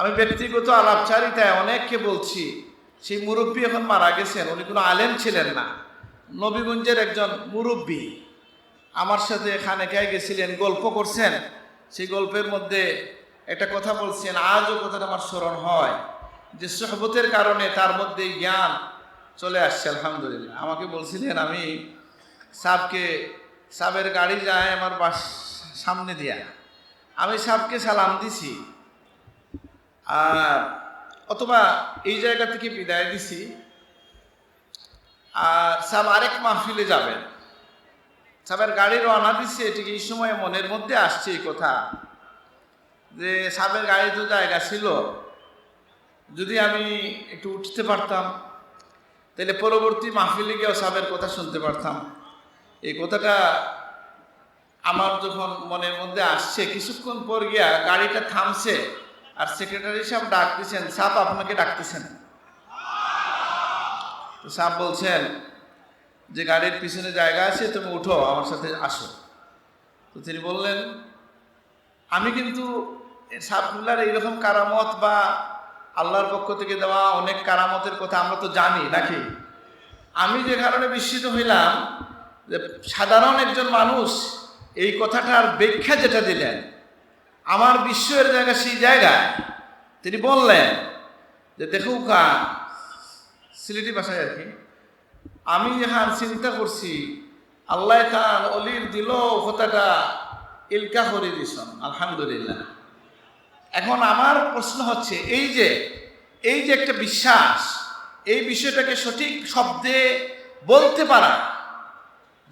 আমি ব্যক্তিগত আলাপচারিতায় অনেককে বলছি, সেই মুরব্বী এখন মারা গেছেন, উনি কোনো আলেম ছিলেন না। নবীগঞ্জের একজন মুরব্বী আমার সাথে এখানে খানেকায় গেছিলেন, গল্প করছেন। সেই গল্পের মধ্যে একটা কথা বলছেন, আজও কথাটা আমার স্মরণ হয়, যে সহবতের কারণে তার মধ্যে জ্ঞান চলে আসছে, আলহামদুলিল্লাহ। আমাকে বলছিলেন, আমি সাবকে, সাবের গাড়ি যায় আমার বাস সামনে দিয়া। আমি সাবকে সালাম দিছি অথবা এই জায়গা থেকে বিদায় দিছি। আর সাব আরেক মাহফিলে যাবেন। সাবের গাড়ি রওনা দিচ্ছে ঠিক এই সময় মনের মধ্যে আসছে এই কথা যে সাবের গাড়ি তো জায়গা ছিল, যদি আমি একটু উঠতে পারতাম, তাহলে পরবর্তী মাহফিলে গিয়েও সাবের কথা শুনতে পারতাম। এই কথাটা আমার যখন মনের মধ্যে আসছে, কিছুক্ষণ পর গিয়া গাড়িটা থামছে আর সেক্রেটারি সাহেব ডাক দিচ্ছেন সাপ আপনাকে ডাকতেছেন। তো সাপ বলছেন, যে গাড়ির পিছনে জায়গা আছে, তুমি উঠো, আমার সাথে আসো। তো তিনি বললেন, আমি কিন্তু সাপগুলার এইরকম কারামত বা আল্লাহর পক্ষ থেকে দেওয়া অনেক কারামতের কথা আমরা তো জানি, নাকি? আমি যে কারণে বিস্মিত হইলাম যে সাধারণ একজন মানুষ এই কথাটার ব্যাখ্যা যেটা দিলেন আমার বিশ্বের জায়গা সেই জায়গায় তিনি বললেন যে, দেখো কা সিলেটি ভাষায় আর কি, আমি যাহার চিন্তা করছি, আল্লাহ তার অলির দিল কথাটা ইলকা করে দিছন আলহামদুলিল্লাহ। এখন আমার প্রশ্ন হচ্ছে, এই যে এই যে একটা বিশ্বাস, এই বিষয়টাকে সঠিক শব্দে বলতে পারা,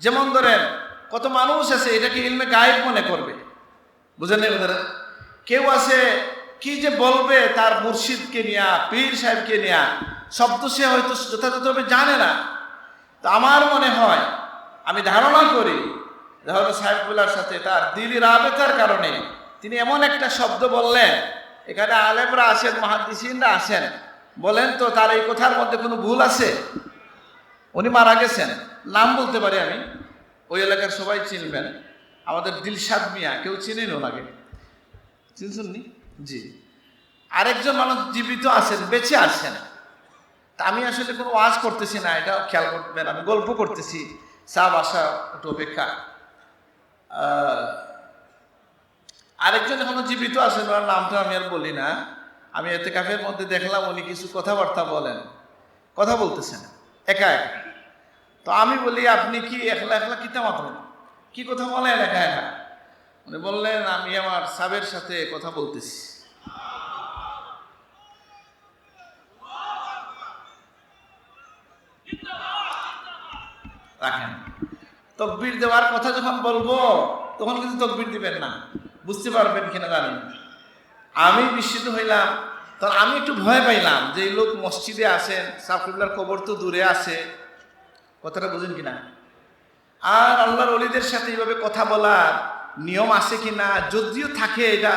যেমন ধরেন, কত মানুষ আছে, এটাকে ইলমে গায়েব মনে করবে। বুঝেন কেউ আছে, কি যে বলবে তার মুর্শিদকে নিয়া, পীর সাহেবকে নিয়া, শব্দ সে হয়তো যথাযথভাবে জানে না। তো আমার মনে হয়, আমি ধারণা করি ধরো সাহেবগুলার সাথে তার দিলি রাবেতার কারণে তিনি এমন একটা শব্দ বললেন, এখানে আলেমরা আছেন মহাদিসিনরা আসেন, বলেন তো তার এই কথার মধ্যে কোনো ভুল আছে? উনি মারা গেছেন, নাম বলতে পারি আমি, ওই এলাকার সবাই চিনবেন। আমাদের দিলশাদ মিয়া কেউ চিনেন ওনাকে? চিনছেন নি জি। আরেকজন মানুষ জীবিত আছেন বেঁচে আছেন। তা আমি আসলে কোনো ওয়াজ করতেছি না এটা খেয়াল করবেন আমি গল্প করতেছি। সাব আসা একটু অপেক্ষা। আরেকজন এখনও জীবিত আছেন ওনার নামটা আমি আর বলি না। আমি এতে কাফের মধ্যে দেখলাম উনি কিছু কথাবার্তা বলেন। কথা বলতেছেন একা একা। তো আমি বলি আপনি কি একলা একলা কিতা মাত্র কি কথা বলেন একা একা উনি বললেন, আমি আমার সাবের সাথে কথা বলতেছি। রাখেন। তকবির দেওয়ার কথা যখন বলব, তখন কিন্তু তকবির দিবেন না। বুঝতে পারবেন কিনা জানেন? আমি বিস্মিত হইলাম। তখন আমি একটু ভয় পাইলাম যে লোক মসজিদে আসেন সাফুল্লার কবর তো দূরে আছে। কথাটা বুঝেন কিনা? আর আল্লাহর অলিদের সাথে এইভাবে কথা বলার নিয়ম আছে কিনা, যদিও থাকে এটা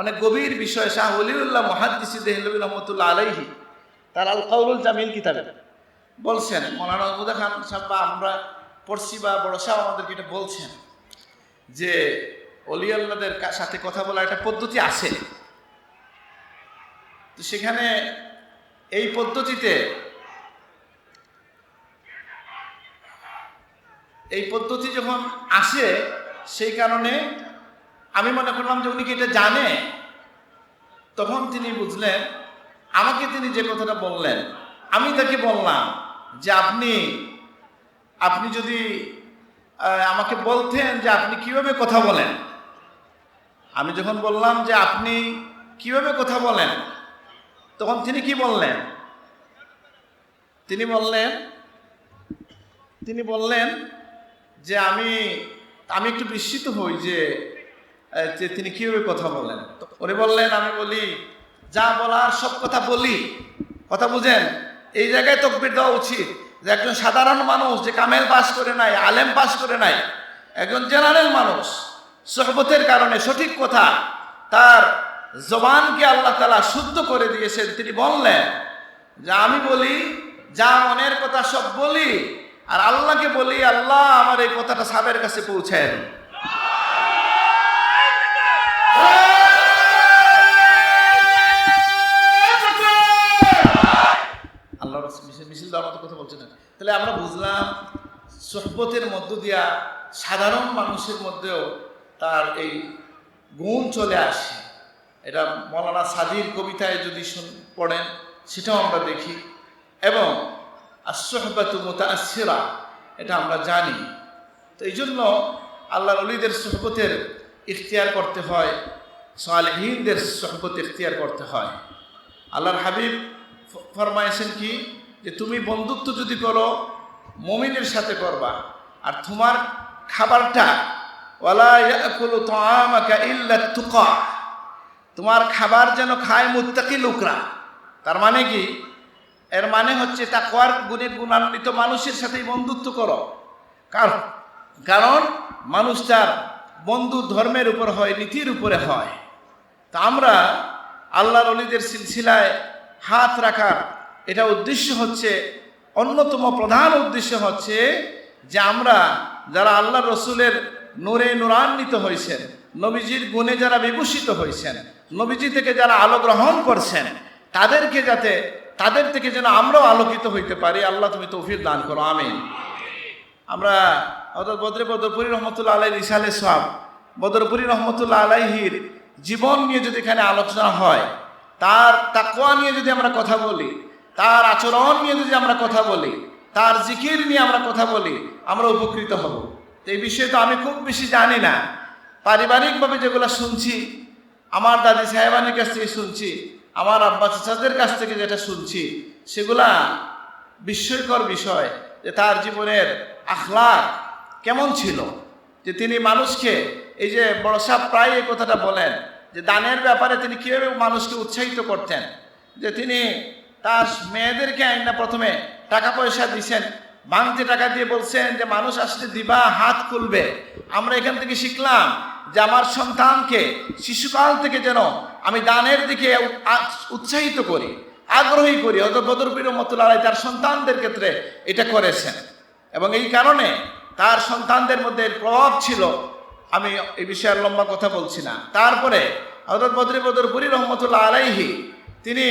অনেক গভীর বিষয়, শাহ অলিউল্লাহ মহাদিসি দেহলবী রহমতুল্লাহ আলাইহি, তার আল কাউলুল জামিল কিতাবে। বলছেন, মৌলানা আবুদা খান সাহেব বা আমরা পড়ছি বা বড় সাহেব আমাদেরকে এটা বলছেন যে অলি আল্লাহদের সাথে কথা বলার একটা পদ্ধতি আছে। তো সেখানে এই পদ্ধতিতে এই পদ্ধতি যখন আসে, সেই কারণে আমি মনে করলাম যে উনি কি এটা জানে? তখন তিনি বুঝলেন, আমাকে তিনি যে কথাটা বললেন, আমি তাকে বললাম যে আপনি আপনি যদি আমাকে বলতেন যে আপনি কীভাবে কথা বলেন। আমি যখন বললাম যে আপনি কীভাবে কথা বলেন, তখন তিনি কি বললেন? তিনি বললেন তিনি বললেন যে আমি আমি একটু বিস্মিত হই যে তিনি কীভাবে কথা বলেন উনি বললেন, আমি বলি, যা বলার সব কথা বলি। কথা বুঝেন? এই জায়গায় তকবির দেওয়া উচিত যে একজন সাধারণ মানুষ যে কামেল পাস করে নাই, আলেম পাস করে নাই, একজন জেনারেল মানুষ, সহবতের কারণে সঠিক কথা, তার জবানকে আল্লাহ তালা শুদ্ধ করে দিয়েছেন। তিনি বললেন, যে আমি বলি, যা মনের কথা সব বলি আর আল্লাহকে বলি, আল্লাহ, আমার এই কথাটা সাবের কাছে পৌঁছেন আল্লাহ মিছিল দেওয়ার কথা বলছে না তাহলে আমরা বুঝলাম, সোহবতের মধ্য দিয়া সাধারণ মানুষের মধ্যেও তার এই গুণ চলে আসে। এটা মৌলানা সাদির কবিতায় যদি পড়েন, সেটাও আমরা দেখি। এবং আসহবাতু মোতাসিরা এটা আমরা জানি। তো এই জন্য আল্লাহর অলিদের সহবতের ইখতিয়ার করতে হয়, সালেহীনদের সহবত ইখতিয়ার করতে হয়। আল্লাহর হাবিব ফরমাইছেন কি, যে তুমি বন্ধুত্ব যদি করো, মমিনের সাথে করবা, আর তোমার খাবারটা তোমার খাবার যেন খায় মুত্তাকি লোকরা। তার মানে কি এর মানে হচ্ছে তাকওয়ার গুণে গুণান্বিত মানুষের সাথেই বন্ধুত্ব করো। কারণ কারণ মানুষ তার বন্ধু ধর্মের উপর হয়, নীতির উপরে হয়। তা আমরা আল্লাহর অলিদের সিলসিলায় হাত রাখার এটা উদ্দেশ্য হচ্ছে, অন্যতম প্রধান উদ্দেশ্য হচ্ছে যে আমরা যারা আল্লাহ রসুলের নূরে নূরান্বিত হয়েছেন নবীজির গুণে যারা বিভূষিত হয়েছেন নবীজি থেকে যারা আলো গ্রহণ করছেন, তাদেরকে যাতে তাদের থেকে যেন আমরাও আলোকিত হইতে পারি। আল্লাহ তুমি তৌফিক দান করো। আমিন। আমরা অর্থাৎ বদরে বদরপুরি রহমতুল্লাহ আলাই রিসালে সব বদরপুরি রহমতুল্লাহ আলাইহির জীবন নিয়ে যদি এখানে আলোচনা হয়, তার তাকওয়া নিয়ে যদি আমরা কথা বলি, তার আচরণ নিয়ে যদি আমরা কথা বলি, তার জিকির নিয়ে আমরা কথা বলি, আমরা উপকৃত হব। এই বিষয়ে তো আমি খুব বেশি জানি না। পারিবারিকভাবে যেগুলো শুনছি, আমার দাদি সাহেবানের কাছ থেকে শুনছি আমার আব্বা চাচাদের কাছ থেকে যেটা শুনছি, সেগুলা বিস্ময়কর বিষয় যে তার জীবনের আখলাক কেমন ছিল, যে তিনি মানুষকে, এই যে বড় সাহেব প্রায় এই কথাটা বলেন, যে দানের ব্যাপারে তিনি কীভাবে মানুষকে উৎসাহিত করতেন, যে তিনি তার মেয়েদেরকে আইনা প্রথমে টাকা পয়সা দিছেন ভাঙতে টাকা দিয়ে বলছেন যে, মানুষ আসলে দিবা, হাত খুলবে। আমরা এখান থেকে শিখলাম যে, আমার সন্তানকে শিশুকাল থেকে যেন আমি দানের দিকে উৎসাহিত করি, আগ্রহী করি। অত বদরপির আলাই তার সন্তানদের ক্ষেত্রে এটা করেছেন। এবং এই কারণে তার সন্তানদের মধ্যে প্রভাব ছিল। আমি এই বিষয়ে লম্বা কথা বলছি না। তারপরে হজরত বদরি বদরপুরি রহমতুল্লাহ আলাইহি, তিনি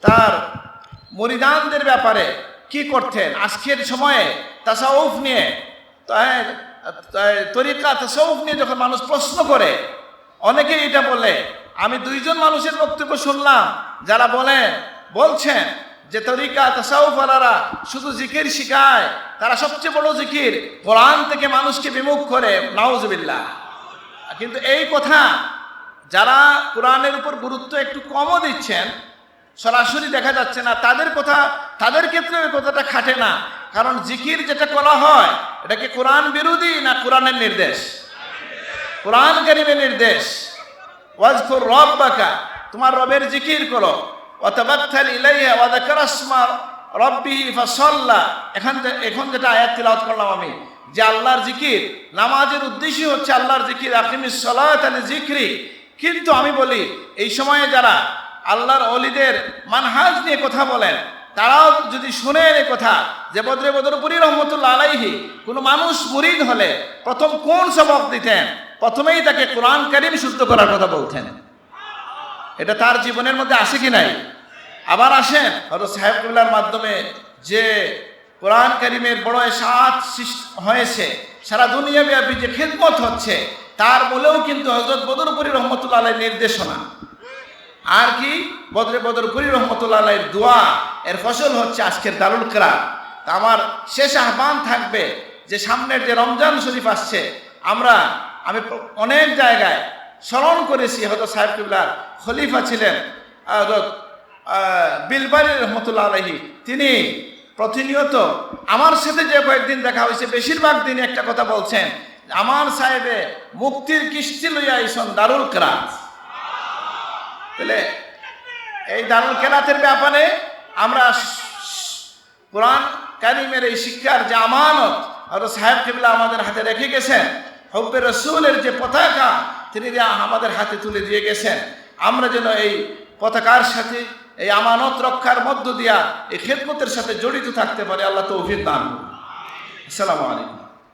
তার মরিদানদের ব্যাপারে কি করতেন? আজকের সময়ে তাসাউফ নিয়ে তরিকা তাসাউফ নিয়ে যখন মানুষ প্রশ্ন করে অনেকে এটা বলে, আমি দুইজন মানুষের বক্তব্য শুনলাম, যারা বলেন বলছেন যে তরিকা তাসাউফ আলারা শুধু জিকির শিখায়, তারা সবচেয়ে বড় জিকির কোরআন থেকে মানুষকে বিমুখ করে, নাউজবিল্লাহ। কিন্তু এই কথা যারা কোরআনের উপর গুরুত্ব একটু কমও দিচ্ছেন সরাসরি দেখা যাচ্ছে না। তাদের কথা, তাদের ক্ষেত্রে ওই কথাটা খাটে না। কারণ জিকির যেটা করা হয়, এটা কি কোরআন বিরোধী না কোরআনের নির্দেশ? কোরআন কারিমের নির্দেশ। ওয়াজকুর রব্বাকা, তোমার রবের জিকির করো। ওয়াতাবাত্তাল ইলাইহা ওয়া যাকারা ইসমা রব্বিহি ফাসাল্লা। এখান এখন যেটা আয়াত তিলাওয়াত করলাম আমি, যে আল্লাহর জিকির, নামাজের উদ্দেশ্যই হচ্ছে আল্লাহর জিকির, আকিমিস সালাত আলি জিকরি। কিন্তু আমি বলি, এই সময়ে যারা আল্লাহর অলিদের মানহাজ নিয়ে কথা বলেন। তারাও যদি শুনেন এ কথা, যে বদরে বদরপুরি রহমতুল্লাহ আলাইহি, কোনো মানুষ মুরিদ হলে প্রথম কোন সবক দিতেন? প্রথমেই তাকে কোরআন কারিম শুদ্ধ করার কথা বলতেন। এটা তার জীবনের মধ্যে আসে কি নাই? আবার আসেন হয়তো সাহেব কবিলার মাধ্যমে যে কোরআন কারিমের বড় সাত হয়েছে, সারা দুনিয়া ব্যাপী যে খেদমত হচ্ছে, তার বলেও কিন্তু হজরত বদরপুরি রহমতুল্লাহ আলাই নির্দেশনা। আর কি? বদরে বদরপুরি রহমতুল্লাহ আলাইয়ের দোয়া। এর ফসল হচ্ছে আজকের দারুল কেরা আমার শেষ আহ্বান থাকবে যে সামনের যে রমজান শরীফ আসছে, আমরা, আমি অনেক জায়গায় স্মরণ করেছি হয়তো সাহেব খলিফা ছিলেন বিলবারি রহমতুল্লাহ আলহী তিনি প্রতিনিয়ত আমার সাথে যে কয়েকদিন দেখা হয়েছে, বেশিরভাগ দিন একটা কথা বলছেন, আমার সাহেবে মুক্তির কিস্তি লইয়া আইসন দারুল কেরাত তাহলে এই দারুল কেরাতের ব্যাপারে আমরা কোরআন কারিমের এই শিক্ষার যে আমানত আর সাহেব কিবলা আমাদের হাতে রেখে গেছেন, হব্বে রসুলের যে পতাকা, তিনি আমাদের হাতে তুলে দিয়ে গেছেন আমরা যেন এই পতাকার সাথে, এই আমানত রক্ষার মধ্য দিয়া এই খেদমতের সাথে জড়িত থাকতে পারি, আল্লাহ তৌফিক দান। আসসালামু আলাইকুম